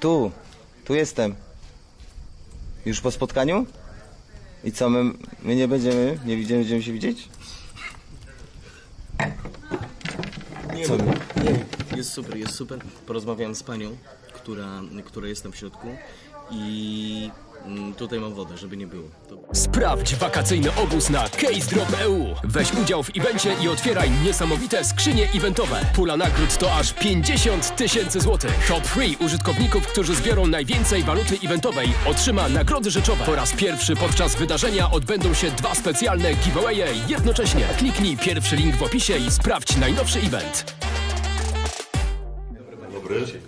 Tu, tu jestem. Już po spotkaniu? I co, my, my nie będziemy, nie będziemy, będziemy się widzieć? Nie, Co? no, nie, jest super, jest super. Porozmawiałem z panią, która, która jest tam w środku i tutaj mam wodę, żeby nie było. To... Sprawdź wakacyjny obóz na Case Drop EU. Weź udział w evencie i otwieraj niesamowite skrzynie eventowe. Pula nagród to aż 50 tysięcy złotych. Top 3 użytkowników, którzy zbiorą najwięcej waluty eventowej, otrzyma nagrody rzeczowe. Po raz pierwszy podczas wydarzenia odbędą się dwa specjalne giveawaye jednocześnie. Kliknij pierwszy link w opisie i sprawdź najnowszy event.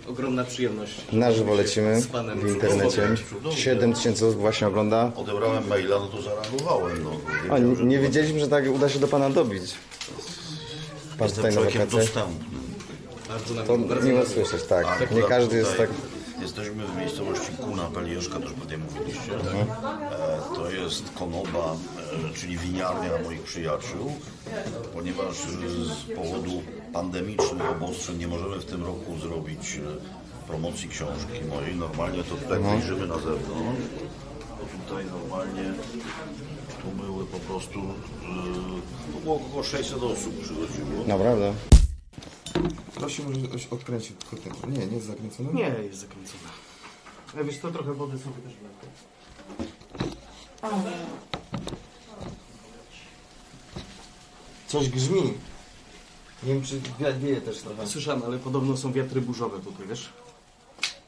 Ogromna przyjemność. Na żywo lecimy Z panem. w internecie. 7 tysięcy osób właśnie ogląda. Odebrałem maila, no to zareagowałem. No. O, nie, nie wiedzieliśmy, że tak uda się do pana dobić. Pan Jestem tutaj na dostępnym. Bardzo nam To bardzo miło nam- słyszeć, tak. Nie Akurat każdy jest tak... Jesteśmy w miejscowości Kuna Pelieszka, też pewnie mówiliście. E, to jest konoba, e, czyli winiarnia moich przyjaciół, ponieważ e, z powodu pandemicznych obostrzeń nie możemy w tym roku zrobić e, promocji książki mojej. Normalnie to tutaj wyjrzymy na zewnątrz. To tutaj normalnie tu były po prostu, e, to było około 600 osób przychodziło. Naprawdę. Prosi może ktoś odkręcić kurtę. Nie, nie jest zakręcone? Nie, jest zakręcona. A wiesz, to trochę wody sobie też wlewam. Coś grzmi. Nie wiem, czy wiatr wieje też trochę. Słyszałem, ale podobno są wiatry burzowe tutaj, wiesz?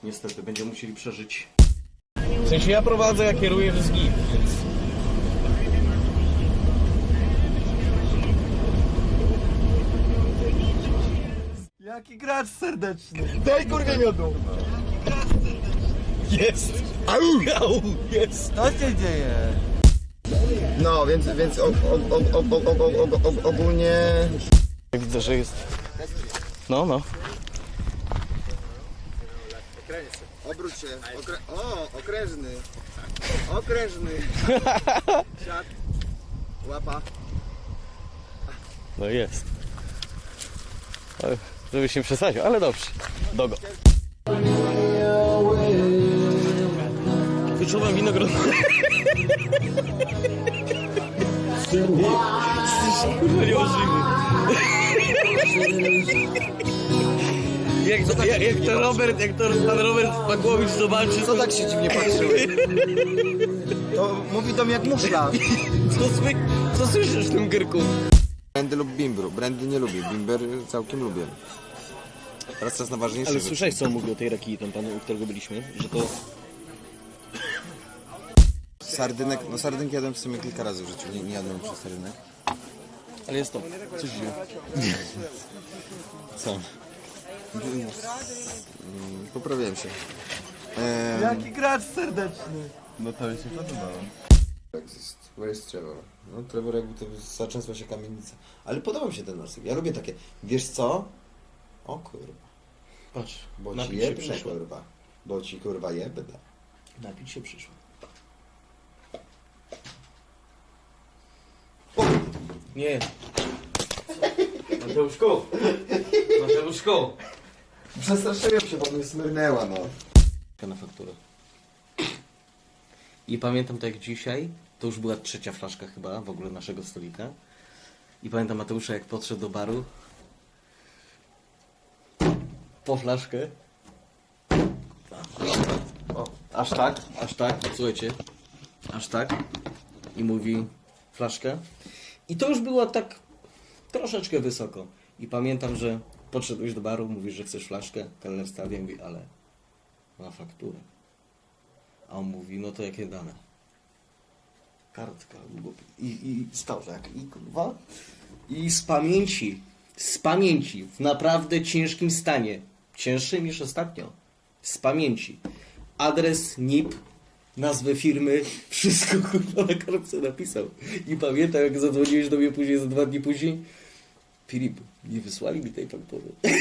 Niestety, będziemy musieli przeżyć. W sensie ja prowadzę, ja kieruję w zgib, więc... Jaki gracz serdeczny. Daj kurkę miodu. Jest! Au! Au! Jest! Co się dzieje? No, więc, więc ogólnie... Widzę, że jest... No, no. Obróć się. Okrę... O, okrężny. Okrężny. Siad. Łapa. No jest. Ale, Żebyś nie przesadził, ale dobrze. Dogo. Wyczuwam winogron. Kurwa niemożliwy. Jak to, jak, jak to Robert, jak to pan Robert Pawłowicz zobaczy, Co tak się dziwnie patrzyły? To mówi do mnie jak muszla. co, sły, co słyszysz w tym gyrku? Brandy lub bimbru. Brandy nie lubię, bimber całkiem lubię. Teraz czas na ważniejsze Ale rzeczy. słyszałeś co on mówił o tej rakii, ten pan, u którego byliśmy? Że to Sardynek, no sardynki jadłem w sumie kilka razy w życiu, nie, nie jadłem przez sardynek. Ale jest to. Coś. Co? Mm, Poprawiłem się. Ehm, Jaki gracz serdeczny. No to mi się podobało. Where is Trevor? No Trevor jakby to zaczęsła się kamienica. Ale podoba mi się ten nasyp. Ja lubię takie, wiesz co? O kurwa. Patrz, Bo ci jebnę przyszło. kurwa. Bo ci kurwa jebnę. Napić się przyszło. Nie. Mateuszku! Mateuszku! Przestraszyłem się, bo mnie smyrnęła no. Na fakturę. I pamiętam tak jak dzisiaj, to już była trzecia flaszka chyba w ogóle naszego stolika. I pamiętam Mateusza jak podszedł do baru. Po flaszkę. O, aż tak, aż tak, słuchajcie. Aż tak. I mówi flaszkę. I to już było tak troszeczkę wysoko. I pamiętam, że podszedłeś do baru, mówisz, że chcesz flaszkę. Kelner stawia i mówi, ale na fakturę. A on mówi, no to jakie dane? Kartka. I, i stał tak, i kurwa. I z pamięci, z pamięci, w naprawdę ciężkim stanie, cięższym niż ostatnio, z pamięci, adres NIP, nazwę firmy, wszystko kurwa na kartce napisał. I pamiętam, jak zadzwoniłeś do mnie później, za dwa dni później, Filip, nie wysłali mi tej faktury.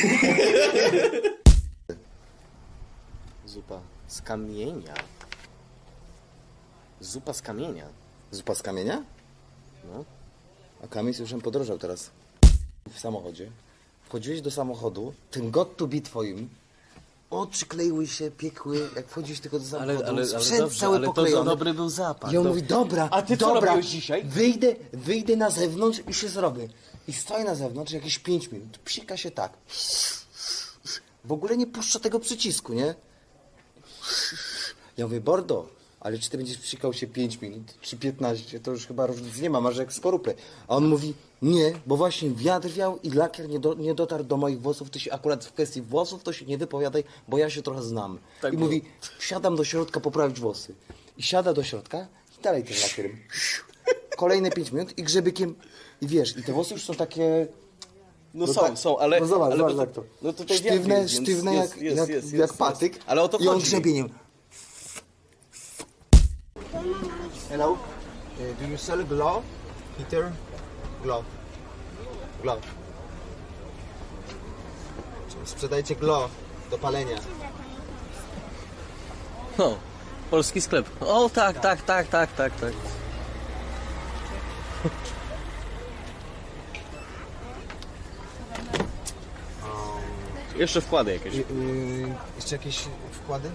Zupa z kamienia. Zupa z kamienia. Zupa z kamienia? No. A kamień słyszę podrożał teraz. W samochodzie. Wchodziłeś do samochodu, ten got to be twoim oczy kleiły się, piekły, jak wchodzisz tylko do samochodu, Ale- ale- ale sprzęt dobrze, cały ale to poklejony. za dobry był zapach. I on mówi, dobra, A ty co dobra, robiłeś dzisiaj? Wyjdę, wyjdę na zewnątrz i się zrobię. I stoję na zewnątrz jakieś 5 minut, psika się tak. W ogóle nie puszcza tego przycisku, nie? Ja mówię, Bordo, ale czy ty będziesz psikał się 5 minut, czy 15, to już chyba różnicy nie ma, masz jak skorupę. A on mówi, nie, bo właśnie wiatr wiał i lakier nie, do, nie dotarł do moich włosów, to się akurat w kwestii włosów to się nie wypowiadaj, bo ja się trochę znam. Tak I było. mówi, wsiadam do środka poprawić włosy. I siada do środka i dalej tym lakierem. Kolejne 5 minut i grzebykiem, i wiesz, i te włosy już są takie... No, No są, tak. są, ale... No zobacz, ale zobacz bo jak to. No sztywne, wiatr sztywne jest, jak, jest, jak, jest, jak patyk. Ale o to I on grzebieniem. Hello, uh, do you sell glove, heater, glove, glove. Sprzedajcie glove do palenia. No, polski sklep. O, tak, tak, tak, tak, tak, tak. Jeszcze wkłady jakieś. Y, y, jeszcze jakieś wkłady? Y,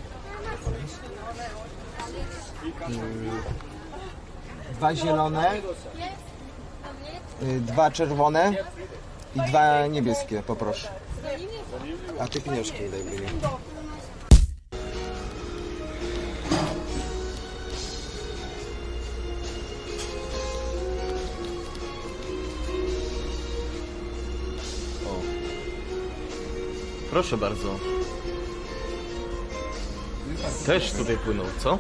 dwa zielone, y, dwa czerwone i dwa niebieskie, poproszę. A ty pieniążki mi daj, Byli. Proszę bardzo. Też tutaj płynął, co?